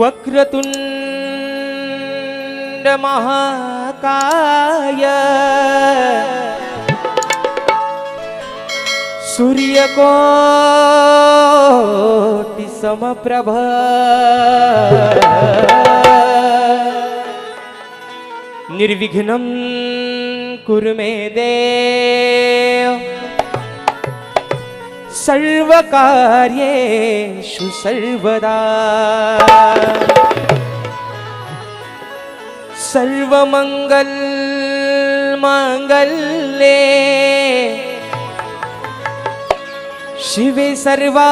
वक्रतुण्डमहाकाय सूर्यकोटिसमप्रभ निर्विघ्नं कुरु मे देव। सर्वकार्येषु सर्वदा सर्वमङ्गल माङ्गल्ये शिवे सर्वार्थसाधिके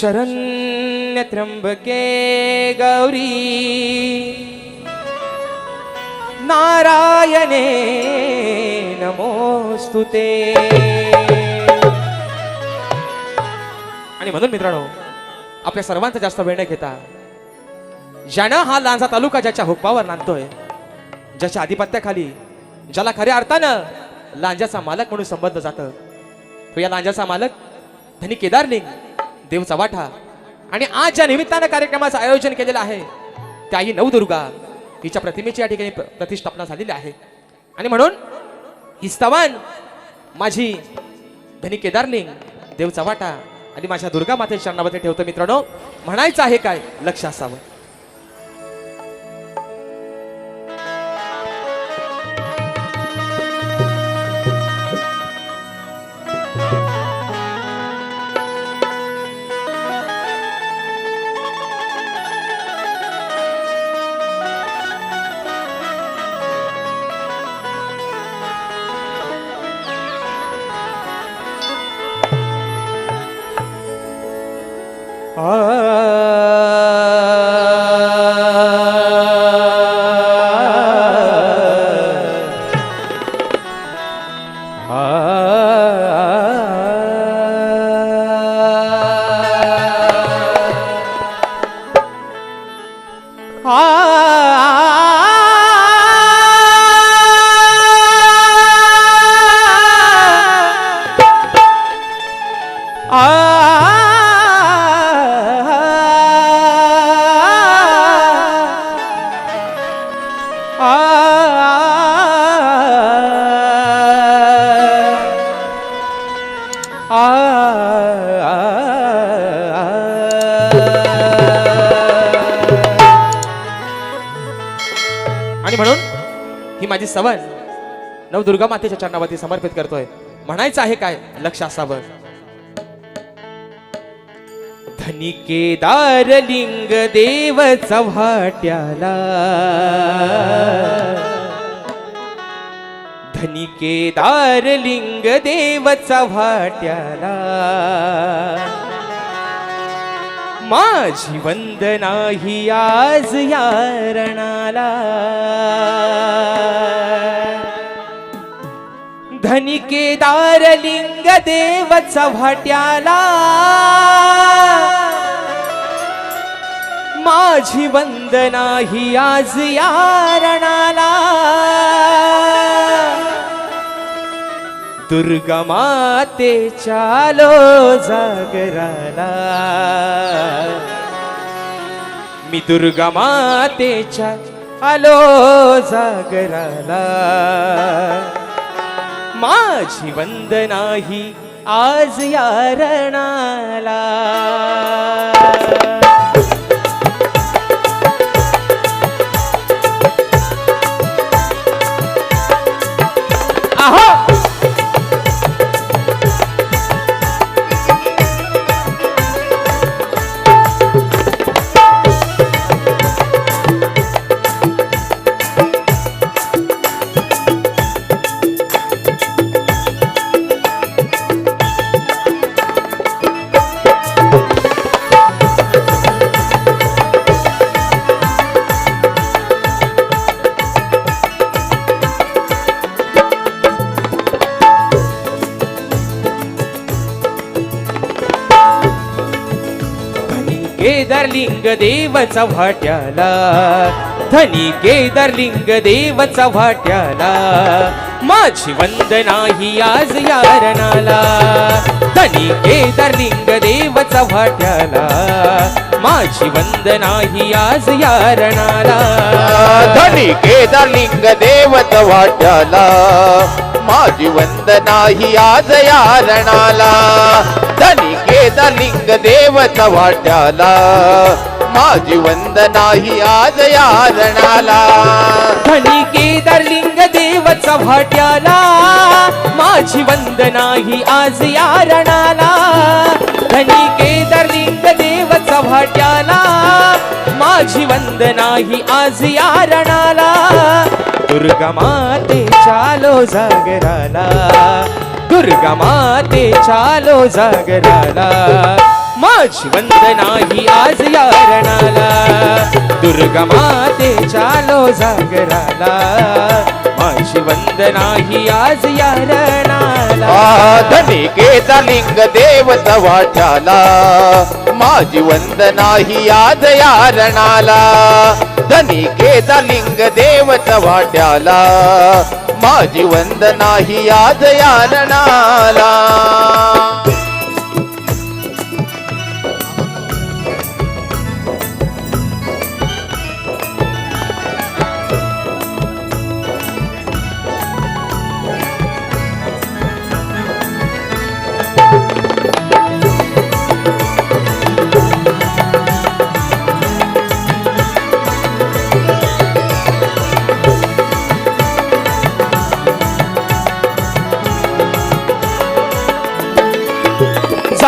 शरण्यत्र्यम्बके गौरी। नारायणे नमोस्तु ते आणि म्हणून मित्रांनो आपल्या सर्वांचा जास्त वेळ न घेता ज्यानं हा लांजा तालुका ज्याच्या हुकमावर नांदतोय ज्याच्या आधिपत्याखाली ज्याला खऱ्या अर्थानं लांजाचा मालक म्हणून संबंध जातं तो या लांजाचा मालक धनी केदारलिंग देव चवाठा आणि आज ज्या निमित्तानं कार्यक्रमाचं आयोजन केलेलं आहे त्या आई नवदुर्गा हिच्या प्रतिमेची या ठिकाणी प्रतिष्ठापना झालेली आहे. आणि म्हणून ही स्तवन माझी धनी केदारलिंग देव चवाटा आणि माझ्या दुर्गा मातेच्या चरणामध्ये ठेवतो मित्रांनो. म्हणायचं आहे काय लक्ष असावं. Ah. आणि म्हणून ही माझी सवय नवदुर्गा मातेच्या चरणावरती समर्पित करतोय. म्हणायचं आहे काय? लक्ष असावं. धनी केदार लिंग देव चव्हाट्याला. केदारलिंग केदार लिंग देव चव्हाट्याला माझी वंदना ही आज यारणाला धनी धनिकेदारलिंग लिंग देव चव्हाट्याला माझी वंदना ही आज यारणाला दुर्गा मातेच्या चालो जागराला मी दुर्गा मातेच्या आलो जागराला माझी वंदना ही आज या रणाला. आहा! केदारलिंग वाट्याला चव्हाट्याला धनी केदारलिंग देवचा वाट्याला माझी वंदना ही आज यारणाला धनी केदारलिंग देवचा वाट्याला माझी वंदना ही आज यारणाला धनी केदारलिंग देवत वाट्याला माझी वंदना ही आज यारणाला धनी केदारलिंग लिंगदेवचा वाट्याला माझी वंदना ही आज यारणाला धनी केदारलिंग देवचा भाट्याला माझी वंदना ही आज यारणाला धनी केदारलिंग देवचा भाट्याला माझी वंदना ही आज यारणाला दुर्गा माते चालो जागराला दुर्गा माते चालो जागराला माझी वंदना ही आज यारणाला दुर्गा माते चालो जागराला. माझी वंदना ही आज यारणाला आ, धनी केदारलिंग देवत वाट्याला माझी वंदना ही आज यारणाला धनिकेचा लिंग देवत वाट्याला माझी वंदना ही आज यारणाला रणाला.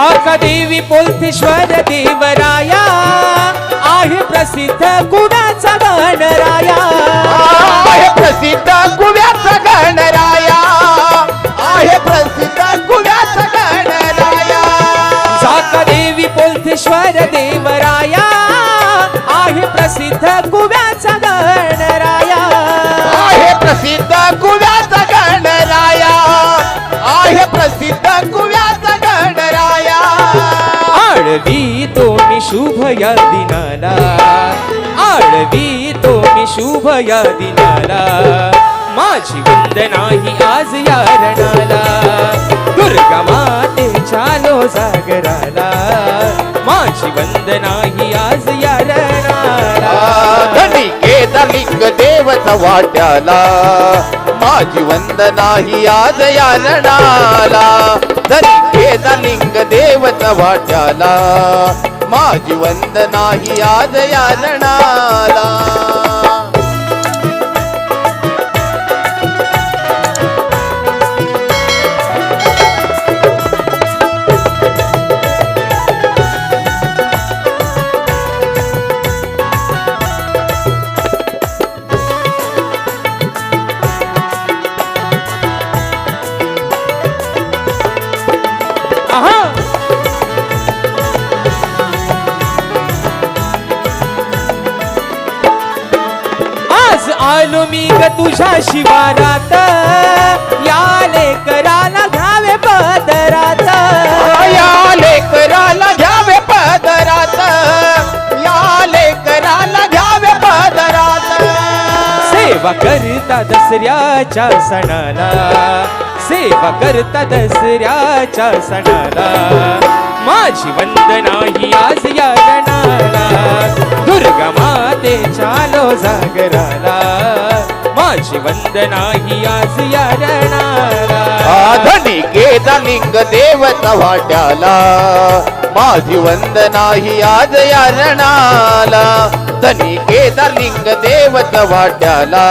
देवी पोलथेश्वर देवराया आहे प्रसिद्ध कुडाचा गणराया? आहे प्रसिद्ध कुव्याचा गणराया? आहे प्रसिद्ध कुव्याचा गणराया? साका देवी पोलथेश्वर देवराया आहे प्रसिद्ध कुब्याचा शुभ या दिनाला. आळवी तो मी शुभ या दिनाला. माझी वंदना ही आज या रणाला. दुर्गा माते लो जागराला. माझी वंदना ही आज या रणाला. धनिक देवता वाट्याला. माझी वंदना ही आज या रणाला. धनी लिंग देवता वाट्याला. माझी वंदना ही आज लणाला तुझ्या शिवारात याले कराला घ्यावे पदरात. या लेकराला घ्यावे पदरात. या लेकराला घ्यावे पदरात. सेवा करता दसऱ्याच्या सणाला. सेवा करता दसऱ्याच्या सणाला. माझी वंदना ही आज या रणाला दुर्गा माते चालो जागराला. माझी वंदना ही आज या रणाला आधनी केदालिंग देवता वाट्याला. माझी वंदना ही आज यारणाला. धनी केदारलिंग देवता वाट्याला.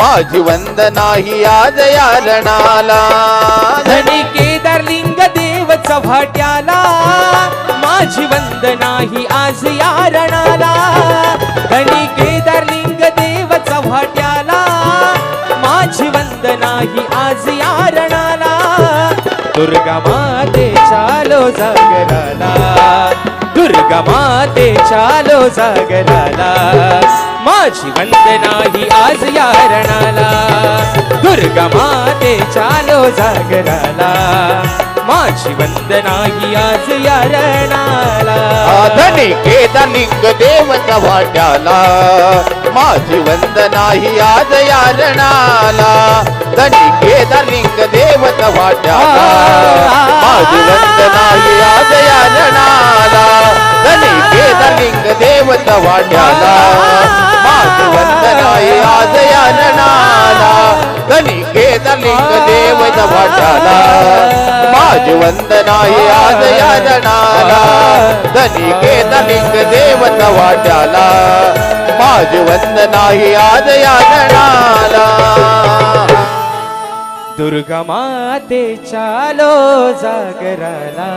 माझी वंदना ही आज यारणाला. धनी केदारलिंग देवचा भाट्याला माझी वंदना ही आज या रणाला धनी चरणाला दुर्गा माते चालो जागराला दुर्गा माते चालो जागराला माझी वंदना ही आज या रणाला दुर्गा माते चालो जागराला माझी वंदना ही आज यारणाला धनी केदालिंग देवता वाट्याला. माझी वंदना ही आज यारणाला धनी केदालिंग देवता वाट्याला. माझी वंदना ही आज यारणाला धनी केदालिंग देवता वाट्याला. लिंग देव वाट्याला माझी वंदना ही आज यारणाला धनी केदालिंग देव वाट्याला माझी वंदना ही आज यारणाला दुर्गा माते चालो जागराला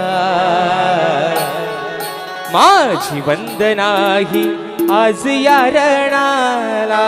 माझी वंदना ही आज यारणाला